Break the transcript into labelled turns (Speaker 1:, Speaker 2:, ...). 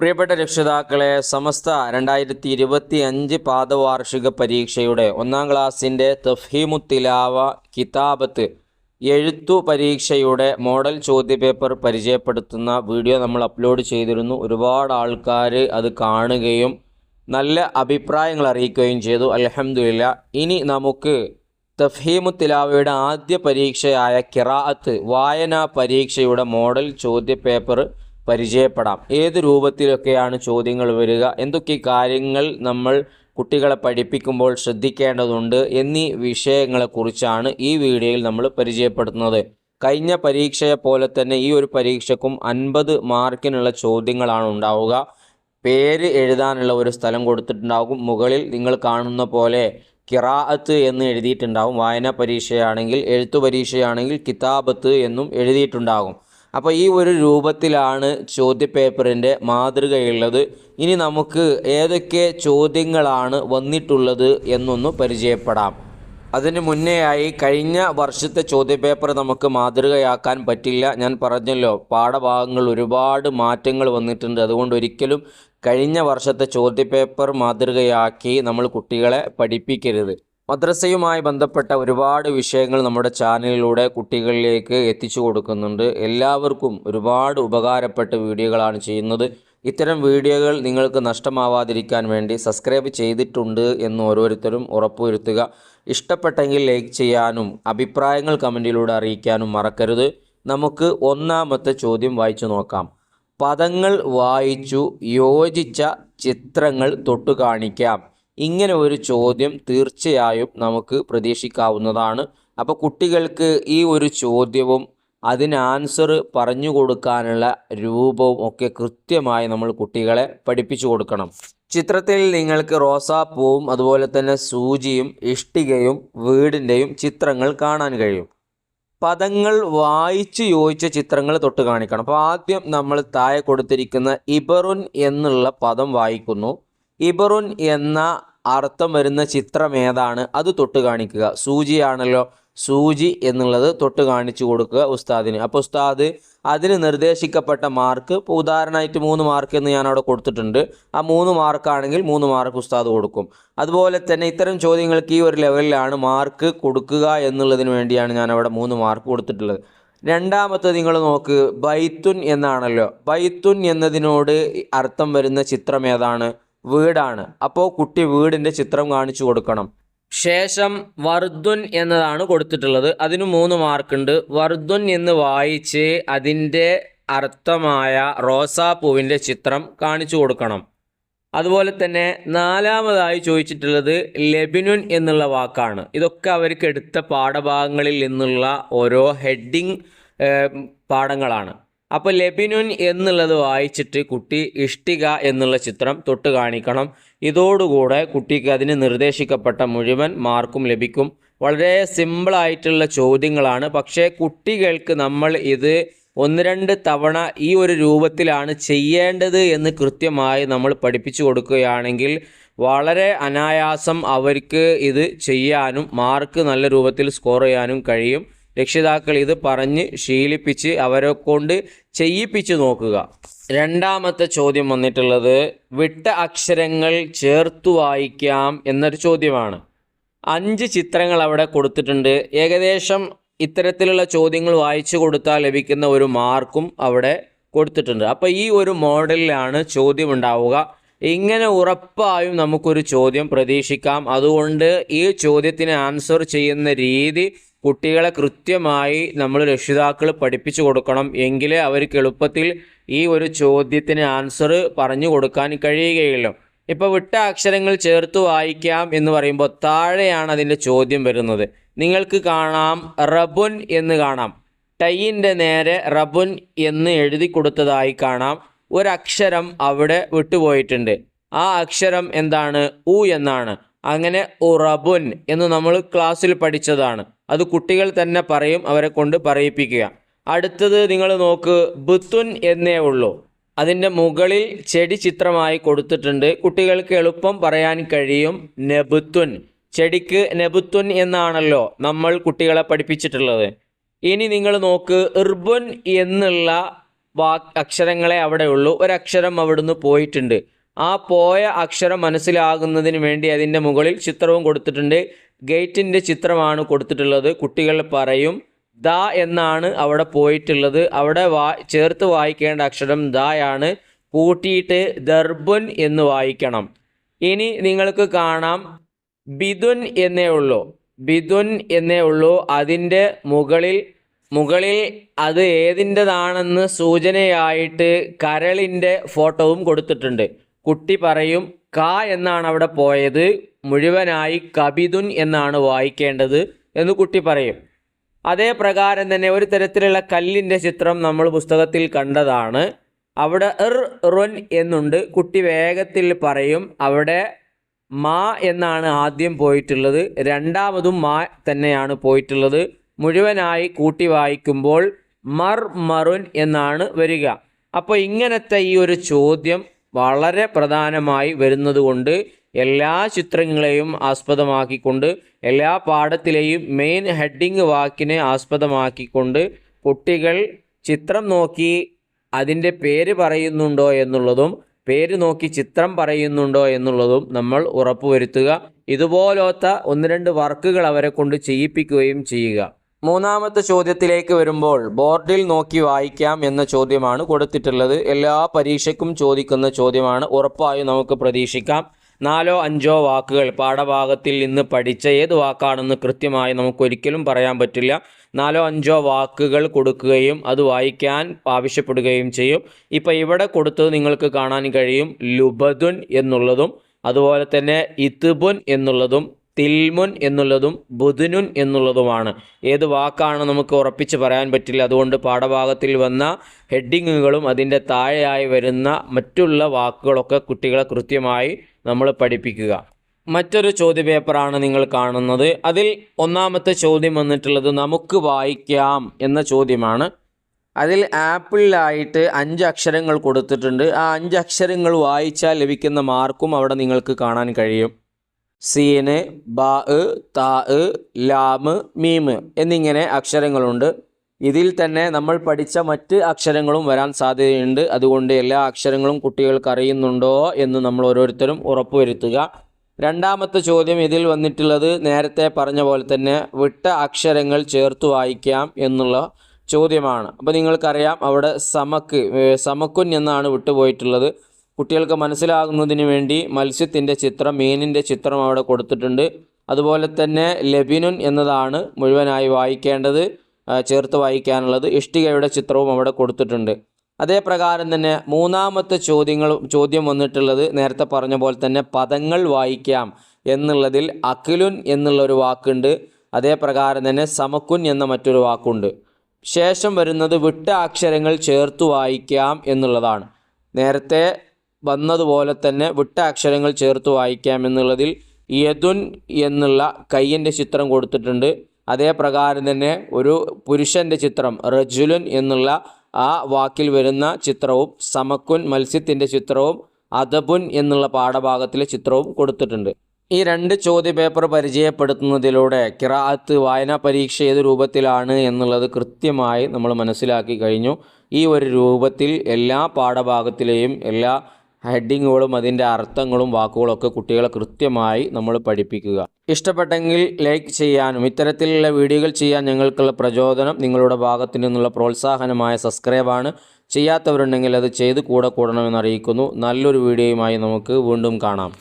Speaker 1: പ്രിയപ്പെട്ട രക്ഷിതാക്കളെ സമസ്ത രണ്ടായിരത്തി ഇരുപത്തി അഞ്ച് പാദവാർഷിക പരീക്ഷയുടെ ഒന്നാം ക്ലാസ്സിന്റെ തഫീമുത്തിലാവ കിതാബത്ത് എഴുത്തു പരീക്ഷയുടെ മോഡൽ ചോദ്യപേപ്പർ പരിചയപ്പെടുത്തുന്ന വീഡിയോ നമ്മൾ അപ്ലോഡ് ചെയ്തിരുന്നു. ഒരുപാട് ആൾക്കാർ അത് കാണുകയും നല്ല അഭിപ്രായങ്ങൾ അറിയിക്കുകയും ചെയ്തു. അലഹമില്ല ഇനി നമുക്ക് തഫീമുത്തിലാവയുടെ ആദ്യ പരീക്ഷയായ കിറാഅത്ത് വായനാ പരീക്ഷയുടെ മോഡൽ ചോദ്യപേപ്പർ പരിചയപ്പെടാം. ഏത് രൂപത്തിലൊക്കെയാണ് ചോദ്യങ്ങൾ വരിക? എന്തൊക്കെ കാര്യങ്ങൾ നമ്മൾ കുട്ടികളെ പഠിപ്പിക്കുമ്പോൾ ശ്രദ്ധിക്കേണ്ടതുണ്ട്? എന്നീ വിഷയങ്ങളെക്കുറിച്ചാണ് ഈ വീഡിയോയിൽ നമ്മൾ പരിചയപ്പെടുത്തുന്നത്. കഴിഞ്ഞ പരീക്ഷയെ പോലെ തന്നെ ഈ ഒരു പരീക്ഷക്കും അൻപത് മാർക്കിനുള്ള ചോദ്യങ്ങളാണ് ഉണ്ടാവുക. പേര് എഴുതാനുള്ള ഒരു സ്ഥലം കൊടുത്തിട്ടുണ്ടാകും. മുകളിൽ നിങ്ങൾ കാണുന്ന പോലെ കിറാഅത്ത് എന്ന് എഴുതിയിട്ടുണ്ടാകും. വായനാ പരീക്ഷയാണെങ്കിൽ എഴുത്തു പരീക്ഷയാണെങ്കിൽ കിതാബത്ത് എന്നും എഴുതിയിട്ടുണ്ടാകും. അപ്പോൾ ഈ ഒരു രൂപത്തിലാണ് ചോദ്യപേപ്പറിന്റെ മാതൃകയുള്ളത്. ഇനി നമുക്ക് ഏതൊക്കെ ചോദ്യങ്ങളാണ് വന്നിട്ടുള്ളത് എന്നൊന്ന് പരിചയപ്പെടാം. അതിന് മുന്നേയായി കഴിഞ്ഞ വർഷത്തെ ചോദ്യപേപ്പർ നമുക്ക് മാതൃകയാക്കാൻ പറ്റില്ല. ഞാൻ പറഞ്ഞല്ലോ പാഠഭാഗങ്ങൾ ഒരുപാട് മാറ്റങ്ങൾ വന്നിട്ടുണ്ട്. അതുകൊണ്ട് ഒരിക്കലും കഴിഞ്ഞ വർഷത്തെ ചോദ്യപേപ്പർ മാതൃകയാക്കി നമ്മൾ കുട്ടികളെ പഠിപ്പിക്കരുത്. മദ്രസയുമായി ബന്ധപ്പെട്ട ഒരുപാട് വിഷയങ്ങൾ നമ്മുടെ ചാനലിലൂടെ കുട്ടികളിലേക്ക് എത്തിച്ചു കൊടുക്കുന്നുണ്ട്. എല്ലാവർക്കും ഒരുപാട് ഉപകാരപ്പെട്ട വീഡിയോകളാണ് ചെയ്യുന്നത്. ഇത്തരം വീഡിയോകൾ നിങ്ങൾക്ക് നഷ്ടമാവാതിരിക്കാൻ വേണ്ടി സബ്സ്ക്രൈബ് ചെയ്തിട്ടുണ്ട് എന്ന് ഓരോരുത്തരും ഉറപ്പുവരുത്തുക. ഇഷ്ടപ്പെട്ടെങ്കിൽ ലൈക്ക് ചെയ്യാനും അഭിപ്രായങ്ങൾ കമന്റിലൂടെ അറിയിക്കാനും മറക്കരുത്. നമുക്ക് ഒന്നാമത്തെ ചോദ്യം വായിച്ചു നോക്കാം. പദങ്ങൾ വായിച്ചു യോജിച്ച ചിത്രങ്ങൾ തൊട്ടു കാണിക്കാം ഇങ്ങനെ ഒരു ചോദ്യം തീർച്ചയായും നമുക്ക് പ്രതീക്ഷിക്കാവുന്നതാണ്. അപ്പോൾ കുട്ടികൾക്ക് ഈ ഒരു ചോദ്യവും അതിന് ആൻസർ പറഞ്ഞു കൊടുക്കാനുള്ള രൂപവും ഒക്കെ കൃത്യമായി നമ്മൾ കുട്ടികളെ പഠിപ്പിച്ചു കൊടുക്കണം. ചിത്രത്തിൽ നിങ്ങൾക്ക് റോസാപ്പൂവും അതുപോലെ തന്നെ സൂചിയും ഇഷ്ടികയും വീടിന്റെയും ചിത്രങ്ങൾ കാണാൻ കഴിയും. പദങ്ങൾ വായിച്ച് യോജിച്ച ചിത്രങ്ങൾ തൊട്ട് കാണിക്കണം. അപ്പോൾ ആദ്യം നമ്മൾ താഴെ കൊടുത്തിരിക്കുന്ന ഇബറുൻ എന്നുള്ള പദം വായിക്കുന്നു. ഇബറുൻ എന്ന അർത്ഥം വരുന്ന ചിത്രം ഏതാണ്? അത് തൊട്ട് കാണിക്കുക. സൂചിയാണല്ലോ സൂചി എന്നുള്ളത് തൊട്ട് കാണിച്ചു കൊടുക്കുക ഉസ്താദിന്. അപ്പോൾ ഉസ്താദ് അതിന് നിർദ്ദേശിക്കപ്പെട്ട മാർക്ക് ഇപ്പോൾ ഉദാഹരണമായിട്ട് മൂന്ന് മാർക്ക് എന്ന് ഞാൻ അവിടെ കൊടുത്തിട്ടുണ്ട്. ആ മൂന്ന് മാർക്കാണെങ്കിൽ മൂന്ന് മാർക്ക് ഉസ്താദ് കൊടുക്കും. അതുപോലെ തന്നെ ഇത്തരം ചോദ്യങ്ങൾക്ക് ഈ ഒരു ലെവലിലാണ് മാർക്ക് കൊടുക്കുക എന്നുള്ളതിന് വേണ്ടിയാണ് ഞാൻ അവിടെ മൂന്ന് മാർക്ക് കൊടുത്തിട്ടുള്ളത്. രണ്ടാമത്തെ നിങ്ങൾ നോക്ക് ബൈത്തുൻ എന്നാണല്ലോ. ബൈത്തുൻ എന്നതിനോട് അർത്ഥം വരുന്ന ചിത്രം ഏതാണ്? വീടാണ്. അപ്പോൾ കുട്ടി വീടിന്റെ ചിത്രം കാണിച്ചു കൊടുക്കണം. ശേഷം വർദ്ധുൻ എന്നതാണ് കൊടുത്തിട്ടുള്ളത്. അതിന് മൂന്ന് മാർക്കുണ്ട്. വർദ്ധുൻ എന്ന് വായിച്ച് അതിന്റെ അർത്ഥമായ റോസാപ്പൂവിന്റെ ചിത്രം കാണിച്ചു കൊടുക്കണം. അതുപോലെ തന്നെ നാലാമതായി ചോദിച്ചിട്ടുള്ളത് ലെബിനുൻ എന്നുള്ള വാക്കാണ്. ഇതൊക്കെ അവർക്ക് എടുത്ത പാഠഭാഗങ്ങളിൽ നിന്നുള്ള ഓരോ ഹെഡിങ് പാഠങ്ങളാണ്. അപ്പോൾ ലെബിനുൻ എന്നുള്ളത് വായിച്ചിട്ട് കുട്ടി ഇഷ്ടിക എന്നുള്ള ചിത്രം തൊട്ട് കാണിക്കണം. ഇതോടുകൂടെ കുട്ടിക്ക് അതിന് നിർദ്ദേശിക്കപ്പെട്ട മുഴുവൻ മാർക്കും ലഭിക്കും. വളരെ സിമ്പിളായിട്ടുള്ള ചോദ്യങ്ങളാണ്. പക്ഷേ കുട്ടികൾക്ക് നമ്മൾ ഇത് ഒന്ന് രണ്ട് തവണ ഈ ഒരു രൂപത്തിലാണ് ചെയ്യേണ്ടത് എന്ന് കൃത്യമായി നമ്മൾ പഠിപ്പിച്ചു കൊടുക്കുകയാണെങ്കിൽ വളരെ അനായാസം അവർക്ക് ഇത് ചെയ്യാനും മാർക്ക് നല്ല രൂപത്തിൽ സ്കോർ ചെയ്യാനും കഴിയും. രക്ഷിതാക്കൾ ഇത് പറഞ്ഞ് ശീലിപ്പിച്ച് അവരെ കൊണ്ട് ചെയ്യിപ്പിച്ച് നോക്കുക. രണ്ടാമത്തെ ചോദ്യം വന്നിട്ടുള്ളത് വിട്ട അക്ഷരങ്ങൾ ചേർത്തു വായിക്കാം എന്നൊരു ചോദ്യമാണ്. അഞ്ച് ചിത്രങ്ങൾ അവിടെ കൊടുത്തിട്ടുണ്ട്. ഏകദേശം ഇത്തരത്തിലുള്ള ചോദ്യങ്ങൾ വായിച്ചു കൊടുത്താൽ ലഭിക്കുന്ന ഒരു മാർക്കും അവിടെ കൊടുത്തിട്ടുണ്ട്. അപ്പോൾ ഈ ഒരു മോഡലിലാണ് ചോദ്യം ഉണ്ടാവുക ഇങ്ങനെ ഉറപ്പായും നമുക്കൊരു ചോദ്യം പ്രതീക്ഷിക്കാം. അതുകൊണ്ട് ഈ ചോദ്യത്തിന് ആൻസർ ചെയ്യുന്ന രീതി കുട്ടികളെ കൃത്യമായി നമ്മൾ രക്ഷിതാക്കൾ പഠിപ്പിച്ചു കൊടുക്കണം എങ്കിലേ അവർക്ക് എളുപ്പത്തിൽ ഈ ഒരു ചോദ്യത്തിന് ആൻസർ പറഞ്ഞു കൊടുക്കാൻ കഴിയുകയുള്ളൂ. ഇപ്പോൾ വിട്ട അക്ഷരങ്ങൾ ചേർത്ത് വായിക്കാം എന്ന് പറയുമ്പോൾ താഴെയാണ് അതിന്റെ ചോദ്യം വരുന്നത്. നിങ്ങൾക്ക് കാണാം റബുൻ എന്ന് കാണാം. ടൈയിന്റെ നേരെ റബുൻ എന്ന് എഴുതി കൊടുത്തതായി കാണാം. ഒരക്ഷരം അവിടെ വിട്ടുപോയിട്ടുണ്ട്. ആ അക്ഷരം എന്താണ്? ഉ എന്നാണ്. അങ്ങനെ ഉറബുൻ എന്ന് നമ്മൾ ക്ലാസ്സിൽ പഠിച്ചതാണ്. അത് കുട്ടികൾ തന്നെ പറയും അവരെ കൊണ്ട് പറയിപ്പിക്കുക. അടുത്തത് നിങ്ങൾ നോക്ക് ബുത്തുൻ എന്നേ ഉള്ളൂ. അതിന്റെ മുകളിൽ ചെടി ചിത്രമായി കൊടുത്തിട്ടുണ്ട്. കുട്ടികൾക്ക് എളുപ്പം പറയാൻ കഴിയും നെബുത്തുൻ. ചെടിക്ക് നെബുത്തുൻ എന്നാണല്ലോ നമ്മൾ കുട്ടികളെ പഠിപ്പിച്ചിട്ടുള്ളത്. ഇനി നിങ്ങൾ നോക്ക് ഇർബുൻ എന്നുള്ള വാ അക്ഷരങ്ങളെ അവിടെ ഉള്ളൂ. ഒരക്ഷരം അവിടുന്ന് പോയിട്ടുണ്ട്. ആ പോയ അക്ഷരം മനസ്സിലാകുന്നതിന് വേണ്ടി അതിന്റെ മുകളിൽ ചിത്രവും കൊടുത്തിട്ടുണ്ട്. ഗേറ്റിന്റെ ചിത്രമാണ് കൊടുത്തിട്ടുള്ളത്. കുട്ടികൾ പറയും ദ എന്നാണ് അവിടെ പോയിട്ടുള്ളത്. അവിടെ വാ ചേർത്ത് വായിക്കേണ്ട അക്ഷരം ദ ആണ്. കൂട്ടിയിട്ട് ദർബുൻ എന്ന് വായിക്കണം. ഇനി നിങ്ങൾക്ക് കാണാം. ബിദുൻ എന്നേ ഉള്ളൂ. ബിദുൻ എന്നേ ഉള്ളൂ. അതിന്റെ മുകളിൽ മുകളിൽ അത് ഏതിന്റെതാണെന്ന് സൂചനയായിട്ട് കരളിന്റെ ഫോട്ടോവും കൊടുത്തിട്ടുണ്ട്. കുട്ടി പറയും ക എന്നാണ് അവിടെ പോയത്. മുഴുവനായി കബിതുൻ എന്നാണ് വായിക്കേണ്ടത് എന്ന് കുട്ടി പറയും. അതേ പ്രകാരം തന്നെ ഒരു തരത്തിലുള്ള കല്ലിന്റെ ചിത്രം നമ്മൾ പുസ്തകത്തിൽ കണ്ടതാണ്. അവിടെ ഇർ റൊൻ എന്നുണ്ട്. കുട്ടി വേഗത്തിൽ പറയും അവിടെ മാ എന്നാണ് ആദ്യം പോയിട്ടുള്ളത്. രണ്ടാമതും മാ തന്നെയാണ് പോയിട്ടുള്ളത്. മുഴുവനായി കൂട്ടി വായിക്കുമ്പോൾ മർ മറുൻ എന്നാണ് വരിക. അപ്പോൾ ഇങ്ങനത്തെ ഈ ഒരു ചോദ്യം വളരെ പ്രധാനമായി വരുന്നതുകൊണ്ട് എല്ലാ ചിത്രങ്ങളെയും ആസ്പദമാക്കിക്കൊണ്ട് എല്ലാ പാഠത്തിലെയും മെയിൻ ഹെഡിങ് വാക്കിനെ ആസ്പദമാക്കിക്കൊണ്ട് കുട്ടികൾ ചിത്രം നോക്കി അതിന്റെ പേര് പറയുന്നുണ്ടോ എന്നുള്ളതും പേര് നോക്കി ചിത്രം പറയുന്നുണ്ടോ എന്നുള്ളതും നമ്മൾ ഉറപ്പുവരുത്തുക. ഇതുപോലത്തെ ഒന്ന് രണ്ട് വർക്കുകൾ അവരെ കൊണ്ട് ചെയ്യിപ്പിക്കുകയും ചെയ്യുക. മൂന്നാമത്തെ ചോദ്യത്തിലേക്ക് വരുമ്പോൾ ബോർഡിൽ നോക്കി വായിക്കാം എന്ന ചോദ്യമാണ് കൊടുത്തിട്ടുള്ളത്. എല്ലാ പരീക്ഷയ്ക്കും ചോദിക്കുന്ന ചോദ്യമാണ്. ഉറപ്പായും നമുക്ക് പ്രതീക്ഷിക്കാം. നാലോ അഞ്ചോ വാക്കുകൾ പാഠഭാഗത്തിൽ നിന്ന് പഠിച്ച ഏത് വാക്കാണെന്ന് കൃത്യമായി നമുക്കൊരിക്കലും പറയാൻ പറ്റില്ല. നാലോ അഞ്ചോ വാക്കുകൾ കൊടുക്കുകയും അത് വായിക്കാൻ ആവശ്യപ്പെടുകയും ചെയ്യും. ഇപ്പം ഇവിടെ കൊടുത്തത് നിങ്ങൾക്ക് കാണാൻ കഴിയും. ലുബദുൻ എന്നുള്ളതും അതുപോലെ തന്നെ ഇത്ബുൻ എന്നുള്ളതും തിൽമുൻ എന്നുള്ളതും ബുധുനുൻ എന്നുള്ളതുമാണ്. ഏത് വാക്കാണ് നമുക്ക് ഉറപ്പിച്ച് പറയാൻ പറ്റില്ല. അതുകൊണ്ട് പാഠഭാഗത്തിൽ വന്ന ഹെഡിങ്ങുകളും അതിന്റെ താഴെയായി വരുന്ന മറ്റുള്ള വാക്കുകളൊക്കെ കുട്ടികളെ കൃത്യമായി നമ്മൾ പഠിപ്പിക്കുക. മറ്റൊരു ചോദ്യപേപ്പറാണ് നിങ്ങൾ കാണുന്നത്. അതിൽ ഒന്നാമത്തെ ചോദ്യം വന്നിട്ടുള്ളത് നമുക്ക് വായിക്കാം എന്ന ചോദ്യമാണ്. അതിൽ ആപ്പിളിലായിട്ട് അഞ്ച് അക്ഷരങ്ങൾ കൊടുത്തിട്ടുണ്ട്. ആ അഞ്ച് അക്ഷരങ്ങൾ വായിച്ചാൽ ലഭിക്കുന്ന മാർക്കും അവിടെ നിങ്ങൾക്ക് കാണാൻ കഴിയും. സീന് ബാ താ ലാമ് മീമ് എന്നിങ്ങനെ അക്ഷരങ്ങളുണ്ട്. ഇതിൽ തന്നെ നമ്മൾ പഠിച്ച മറ്റ് അക്ഷരങ്ങളും വരാൻ സാധ്യതയുണ്ട്. അതുകൊണ്ട് എല്ലാ അക്ഷരങ്ങളും കുട്ടികൾക്ക് അറിയുന്നുണ്ടോ എന്ന് നമ്മൾ ഓരോരുത്തരും ഉറപ്പുവരുത്തുക. രണ്ടാമത്തെ ചോദ്യം ഇതിൽ വന്നിട്ടുള്ളത് നേരത്തെ പറഞ്ഞ പോലെ തന്നെ വിട്ട അക്ഷരങ്ങൾ ചേർത്ത് വായിക്കാം എന്നുള്ള ചോദ്യമാണ്. അപ്പോൾ നിങ്ങൾക്കറിയാം അവിടെ സമക്ക് സമക്കുൻ എന്നാണ് വിട്ടുപോയിട്ടുള്ളത്. കുട്ടികൾക്ക് മനസ്സിലാകുന്നതിന് വേണ്ടി മത്സ്യത്തിന്റെ ചിത്രം മീനിന്റെ ചിത്രം അവിടെ കൊടുത്തിട്ടുണ്ട്. അതുപോലെ തന്നെ ലബിനുൻ എന്നതാണ് മുഴുവനായി വായിക്കേണ്ടത് ചേർത്ത് വായിക്കാനുള്ളത്. ഇഷ്ടികയുടെ ചിത്രവും അവിടെ കൊടുത്തിട്ടുണ്ട്. അതേ പ്രകാരം തന്നെ മൂന്നാമത്തെ ചോദ്യങ്ങൾ ചോദ്യം വന്നിട്ടുള്ളത് നേരത്തെ പറഞ്ഞ പോലെ തന്നെ പദങ്ങൾ വായിക്കാം എന്നുള്ളതിൽ അഖിലുൻ എന്നുള്ളൊരു വാക്കുണ്ട്. അതേ പ്രകാരം തന്നെ സമക്കുൻ എന്ന മറ്റൊരു വാക്കുണ്ട്. ശേഷം വരുന്നത് വിട്ട അക്ഷരങ്ങൾ ചേർത്ത് വായിക്കാം എന്നുള്ളതാണ്. നേരത്തെ വന്നതുപോലെ തന്നെ വിട്ട അക്ഷരങ്ങൾ ചേർത്ത് വായിക്കാം എന്നുള്ളതിൽ യദുൻ എന്നുള്ള കയ്യന്റെ ചിത്രം കൊടുത്തിട്ടുണ്ട്. അതേ പ്രകാരം തന്നെ ഒരു പുരുഷന്റെ ചിത്രം റജുലുൻ എന്നുള്ള ആ വാക്കിൽ വരുന്ന ചിത്രവും സമക്കുൻ മത്സ്യത്തിന്റെ ചിത്രവും അദബുൻ എന്നുള്ള പാഠഭാഗത്തിലെ ചിത്രവും കൊടുത്തിട്ടുണ്ട്. ഈ രണ്ട് ചോദ്യ പേപ്പർ പരിചയപ്പെടുത്തുന്നതിലൂടെ കിറാത്ത് വായനാ പരീക്ഷ ഏത് രൂപത്തിലാണ് എന്നുള്ളത് കൃത്യമായി നമ്മൾ മനസ്സിലാക്കി കഴിഞ്ഞു. ഈ ഒരു രൂപത്തിൽ എല്ലാ പാഠഭാഗത്തിലെയും എല്ലാ ഹെഡിങ്ങുകളും അതിന്റെ അർത്ഥങ്ങളും വാക്കുകളൊക്കെ കുട്ടികളെ കൃത്യമായി നമ്മൾ പഠിപ്പിക്കുക. ഇഷ്ടപ്പെട്ടെങ്കിൽ ലൈക്ക് ചെയ്യാനും ഇത്തരത്തിലുള്ള വീഡിയോകൾ ചെയ്യാൻ ഞങ്ങൾക്കുള്ള പ്രചോദനം നിങ്ങളുടെ ഭാഗത്തു നിന്നുള്ള പ്രോത്സാഹനമായ സബ്സ്ക്രൈബാണ്. ചെയ്യാത്തവരുണ്ടെങ്കിൽ അത് ചെയ്ത് കൂടെ കൂടണമെന്ന് അറിയിക്കുന്നു. നല്ലൊരു വീഡിയോയുമായി നമുക്ക് വീണ്ടും കാണാം.